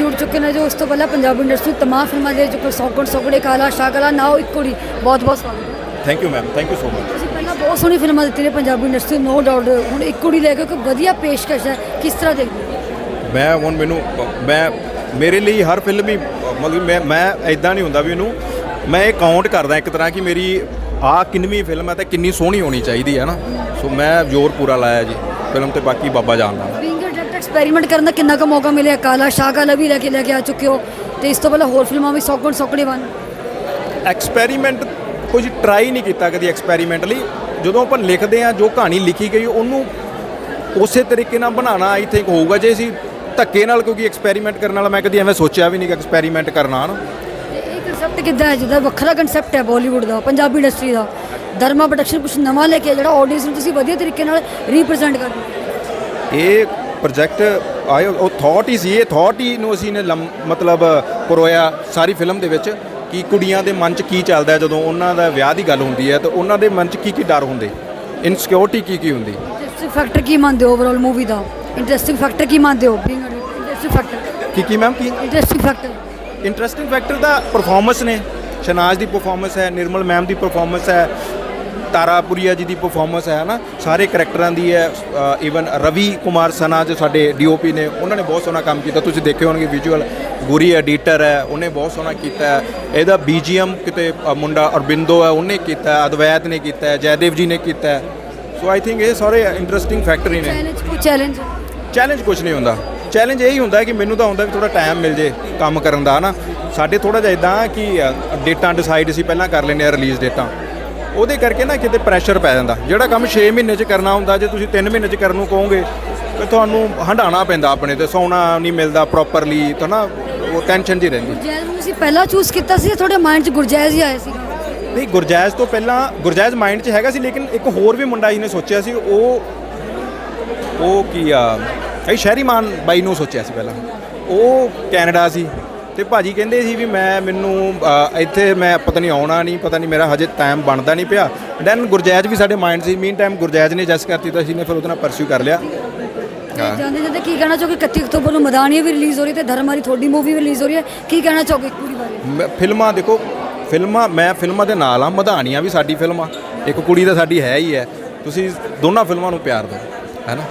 ਜੁੜ ਚੁੱਕੇ ਨੇ ਜੋ ਉਸ ਤੋਂ ਪਹਿਲਾਂ ਪੰਜਾਬੀ ਇੰਡਸਟਰੀ ਤਮਾਮ ਫਿਲਮਾਂ ਦੇ ਚੁੱਕੇ ਸੌਗਣ ਸੌਗੜੇ ਕਾਲਾ ਸ਼ਾਗਲਾ ਨਾਓ ਇੱਕ ਕੁੜੀ। ਬਹੁਤ ਬਹੁਤ ਸਵਾਗਤ thank you ma'am thank you so much ਤੁਸੀਂ ਪਹਿਲਾਂ ਬਹੁਤ ਸੋਹਣੀ ਫਿਲਮਾਂ ਦਿੱਤੀ ਨੇ ਪੰਜਾਬੀ ਇੰਡਸਟਰੀ ਨੋ ਡਾਊਟ ਹੁਣ ਇੱਕ ਕੁੜੀ ਲੈ ਕੇ ਇੱਕ ਵਧੀਆ ਪੇਸ਼ਕਸ਼ ਹੈ ਕਿਸ ਤਰ੍ਹਾਂ ਦੇਖਦੇ ਮੈਂ ਹੁਣ ਮੈਨੂੰ ਮੈਂ ਮੇਰੇ ਲਈ ਹਰ ਫਿਲਮ ਹੀ ਮਤਲਬ ਮੈਂ ਮੈਂ ਐਦਾਂ ਨਹੀਂ ਹੁੰਦਾ ਵੀ ਇਹਨੂੰ ਮੈਂ ਇਹ ਕਾਊਂਟ ਕਰਦਾ ਇੱਕ ਤਰ੍ਹਾਂ ਕਿ ਮੇਰੀ ਆ ਕਿੰਨਵੀਂ ਫਿਲਮ ਹੈ ਤੇ ਕਿੰਨੀ ਸੋਹਣੀ ਹੋਣੀ ਚਾਹੀਦੀ ਹੈ ਨਾ। ਸੋ ਮੈਂ ਜ਼ੋਰ ਪੂਰਾ ਲਾਇਆ ਜੀ ਫਿਲਮ ਤੇ ਬਾਕੀ ਬਾਬਾ ਜਾਣਦਾ। ਐਕਸਪੈਰੀਮੈਂਟ ਕਰਨ ਦਾ ਕਿੰਨਾ ਕੁ ਮੌਕਾ ਮਿਲਿਆ? ਕਾਲਾ ਸ਼ਾਗਲਾ ਵੀ ਲੈ ਕੇ ਲੈ ਕੇ ਆ ਚੁੱਕੇ ਹੋ ਤੇ ਇਸ ਤੋਂ ਪਹਿਲਾਂ ਹੋਰ ਫਿਲਮਾਂ ਵੀ ਸੌਗਣ ਸੌਗੜੇ ਬਣ। ਐਕਸਪੈਰੀਮੈਂਟ ਕੁਝ ਟਰਾਈ ਨਹੀਂ ਕੀਤਾ ਕਦੀ ਐਕਸਪੈਰੀਮੈਂਟ ਲਈ। ਜਦੋਂ ਆਪਾਂ ਲਿਖਦੇ ਆ ਜੋ ਕਹਾਣੀ ਲਿਖੀ ਗਈ ਉਹਨੂੰ ਉਸੇ ਤਰੀਕੇ ਨਾਲ ਬਣਾਉਣਾ ਆਈ ਥਿੰਕ ਹੋਊਗਾ ਜੇ ਅਸੀਂ ਧੱਕੇ ਨਾਲ ਕਿਉਂਕਿ ਐਕਸਪੈਰੀਮੈਂਟ ਕਰਨ ਵਾਲਾ ਮੈਂ ਕਦੀ ਐਵੇਂ ਸੋਚਿਆ ਵੀ ਨਹੀਂ ਕਿ ਐਕਸਪੈਰੀਮੈਂਟ ਕਰਨਾ ਨਾ ਇਹ ਕਨਸੈਪਟ ਕਿੱਦਾਂ ਹੈ? ਜਿਹਦਾ ਵੱਖਰਾ ਕਨਸੈਪਟ ਹੈ ਬਾਲੀਵੁੱਡ ਦਾ ਪੰਜਾਬੀ ਇੰਡਸਟਰੀ ਦਾ। ਧਰਮਾ ਪ੍ਰੋਡਕਸ਼ਨ ਕੁਝ ਨਵਾਂ ਲੈ ਕੇ ਜਿਹੜਾ ਆਡੀਅנס ਨੂੰ ਤੁਸੀਂ ਵਧੀਆ ਤਰੀਕੇ ਨਾਲ ਰੀਪ੍ਰੈਜ਼ੈਂਟ ਕਰਦੇ ਇਹ ਪ੍ਰੋਜੈਕਟ ਆਏ ਉਹ ਥਾਟ ਹੀ ਸੀ ਇਹ ਥਾਟ ਹੀ ਨੂੰ ਅਸੀਂ ਨੇ ਮਤਲਬ ਪਰੋਇਆ ਸਾਰੀ ਫਿਲਮ ਦੇ ਵਿੱਚ ਕਿ ਕੁੜੀਆਂ ਦੇ ਮਨ 'ਚ ਕੀ ਚੱਲਦਾ ਜਦੋਂ ਉਹਨਾਂ ਦਾ ਵਿਆਹ ਦੀ ਗੱਲ ਹੁੰਦੀ ਹੈ ਤਾਂ ਉਹਨਾਂ ਦੇ ਮਨ 'ਚ ਕੀ ਕੀ ਡਰ ਹੁੰਦੇ? ਇਨਸਿਕਿਉਰਿਟੀ ਕੀ ਕੀ ਹੁੰਦੀ? ਇੰਟਰਸਟਿੰਗ ਫੈਕਟਰ ਕੀ ਮੰਨਦੇ ਹੋ ਓਵਰਆਲ ਮੂਵੀ ਦਾ? ਇੰਟਰਸਟਿੰਗ ਫੈਕਟਰ ਕੀ ਮੰਨਦੇ ਹੋ? ਬੀਇੰਗ ਇੰਟਰਸਟਿੰਗ ਫੈਕਟਰ ਕੀ ਕੀ ਮੈਮ ਕੀ? ਇੰਟਰਸਟਿੰਗ ਫੈਕਟਰ ਇੰਟਰਸਟਿੰਗ ਫੈਕਟਰ ਦਾ ਪਰਫਾਰਮੈਂਸ ਨੇ। ਸ਼ਨਾਜ਼ ਦੀ ਪਰਫਾਰਮੈਂਸ ਹੈ ਨਿਰਮਲ ਮੈਮ ਦੀ ਪਰਫਾਰਮੈਂਸ ਹੈ ਤਾਰਾਪੁਰੀਆ ਜੀ ਦੀ ਪਰਫਾਰਮੈਂਸ ਹੈ ਨਾ ਸਾਰੇ ਕਰੈਕਟਰਾਂ ਦੀ ਹੈ ਇਵਨ ਰਵੀ ਕੁਮਾਰ ਸਨਾ ਜੋ ਸਾਡੇ ਡੀਓਪੀ ਨੇ ਉਹਨਾਂ ਨੇ ਬਹੁਤ ਸੋਹਣਾ ਕੰਮ ਕੀਤਾ। ਤੁਸੀਂ ਦੇਖੇ ਹੋਣਗੇ ਵਿਜ਼ੂਅਲ ਗੁਰੀ ਐਡੀਟਰ ਹੈ ਉਹਨੇ ਬਹੁਤ ਸੋਹਣਾ ਕੀਤਾ ਹੈ। ਇਹਦਾ ਬੀਜੀਐਮ ਕਿਤੇ ਮੁੰਡਾ ਅਰਬਿੰਦੋ ਹੈ ਉਹਨੇ ਕੀਤਾ ਹੈ, ਅਦਵੈਤ ਨੇ ਕੀਤਾ ਹੈ ਜੈਦੇਵ ਜੀ ਨੇ ਕੀਤਾ ਹੈ। ਸੋ ਆਈ ਥਿੰਕ ਇਹ ਸਾਰੇ ਇੰਟਰਸਟਿੰਗ ਫੈਕਟਰ ਹੀ ਨੇ। ਚੈਲੰਜ ਕੋਈ ਚੈਲੰਜ ਚੈਲੰਜ ਕੁਝ ਨਹੀਂ ਹੁੰਦਾ। ਚੈਲੰਜ ਇਹੀ ਹੁੰਦਾ ਕਿ ਮੈਨੂੰ ਤਾਂ ਹੁੰਦਾ ਵੀ ਥੋੜਾ ਟਾਈਮ ਮਿਲ ਜੇ ਕੰਮ ਕਰਨ ਦਾ ਹਨਾ। ਸਾਡੇ ਥੋੜਾ ਜਿਹਾ ਇਦਾਂ ਕਿ ਡੇਟਾਂ ਡਿਸਾਈਡ ਅਸੀਂ ਪਹਿਲਾਂ ਕਰ ਲੈਂਦੇ ਆ ਰਿਲੀਜ਼ ਡੇਟਾਂ ਉਹਦੇ ਕਰਕੇ ਨਾ ਕਿਤੇ ਪ੍ਰੈਸ਼ਰ ਪੈ ਜਾਂਦਾ। ਜਿਹੜਾ ਕੰਮ 6 ਮਹੀਨੇ 'ਚ ਕਰਨਾ ਹੁੰਦਾ ਜੇ ਤੁਸੀਂ 3 ਮਹੀਨੇ 'ਚ ਕਰਨ ਨੂੰ ਕਹੋਗੇ ਤੇ ਤੁਹਾਨੂੰ ਹੰਡਾਣਾ ਪੈਂਦਾ ਆਪਣੇ ਤੇ ਸੌਣਾ ਨਹੀਂ ਮਿਲਦਾ ਪ੍ਰੋਪਰਲੀ ਤਾਂ ਨਾ ਉਹ ਟੈਨਸ਼ਨ ਜੀ ਰਹਿੰਦੀ। ਗੁਰਜੈਜ਼ ਨੂੰ ਤੁਸੀਂ ਪਹਿਲਾਂ ਚੂਜ਼ ਕੀਤਾ ਸੀ ਜਾਂ ਤੁਹਾਡੇ ਮਾਈਂਡ 'ਚ ਗੁਰਜੈਜ਼ ਹੀ ਆਇਆ ਸੀਗਾ? ਨਹੀਂ ਗੁਰਜੈਜ਼ ਤੋਂ ਪਹਿਲਾਂ ਗੁਰਜੈਜ਼ ਮਾਈਂਡ 'ਚ ਹੈਗਾ ਸੀ ਲੇਕਿਨ ਇੱਕ ਹੋਰ ਵੀ ਮੁੰਡਾ ਇਹਨੇ ਸੋਚਿਆ ਸੀ ਉਹ ਉਹ ਕੀ ਆ ਇਹ ਸ਼ਹਿਰੀਮਾਨ ਬਾਈ ਨੂੰ ਸੋਚਿਆ ਸੀ ਪਹਿਲਾਂ। ਉਹ ਕੈਨੇਡਾ ਸੀ ਤੇ ਭਾਜੀ ਕਹਿੰਦੇ ਸੀ ਵੀ ਮੈਂ ਮੈਨੂੰ ਅ, ਇੱਥੇ ਮੈਂ ਪਤਾ ਨਹੀਂ ਆਉਣਾ ਨਹੀਂ ਪਤਾ ਨਹੀਂ ਮੇਰਾ ਹਜੇ ਟਾਈਮ ਬਣਦਾ ਨਹੀਂ ਪਿਆ। ਦੈਨ ਗੁਰਜੈਜ਼ ਵੀ ਸਾਡੇ ਮਾਈਂਡ ਸੀ ਮੀਨ ਟਾਈਮ ਗੁਰਜੈਜ਼ ਨੇ ਜਸ ਕਰਤੀ ਤਾਂ ਅਸੀਂ ਨੇ ਫਿਰ ਉਹਦੇ ਨਾਲ ਪਰਸਿਊ ਕਰ ਲਿਆ। ਜਾਂਦੇ ਜਾਂਦੇ ਕੀ ਕਹਿਣਾ ਚਾਹੋਗੇ? 31 ਅਕਤੂਬਰ ਨੂੰ ਮਦਾਨੀਆ ਵੀ ਰਿਲੀਜ਼ ਹੋ ਰਹੀ ਹੈ ਤੇ ਧਰਮਾਰੀ ਤੁਹਾਡੀ ਮੂਵੀ ਵੀ ਰਿਲੀਜ਼ ਹੋ ਰਹੀ ਹੈ। ਕੀ ਕਹਿਣਾ ਚਾਹੋਗੇ ਇੱਕ ਪੂਰੀ ਬਾਰੇ? ਮੈਂ- ਫਿਲਮਾਂ ਦੇਖੋ ਫਿਲਮਾਂ ਮੈਂ ਫਿਲਮਾਂ ਦੇ ਨਾਲ ਆ ਮਧਾਣੀਆਂ ਵੀ ਸਾਡੀ ਫਿਲਮ। ਆ ਇੱਕ ਕੁੜੀ ਤਾਂ ਸਾਡੀ ਹੈ ਹੀ ਹੈ। ਤੁਸੀਂ ਦੋਨਾਂ ਫਿਲਮਾਂ ਨੂੰ ਪਿਆਰ ਦਿਓ ਹੈ ਨਾ?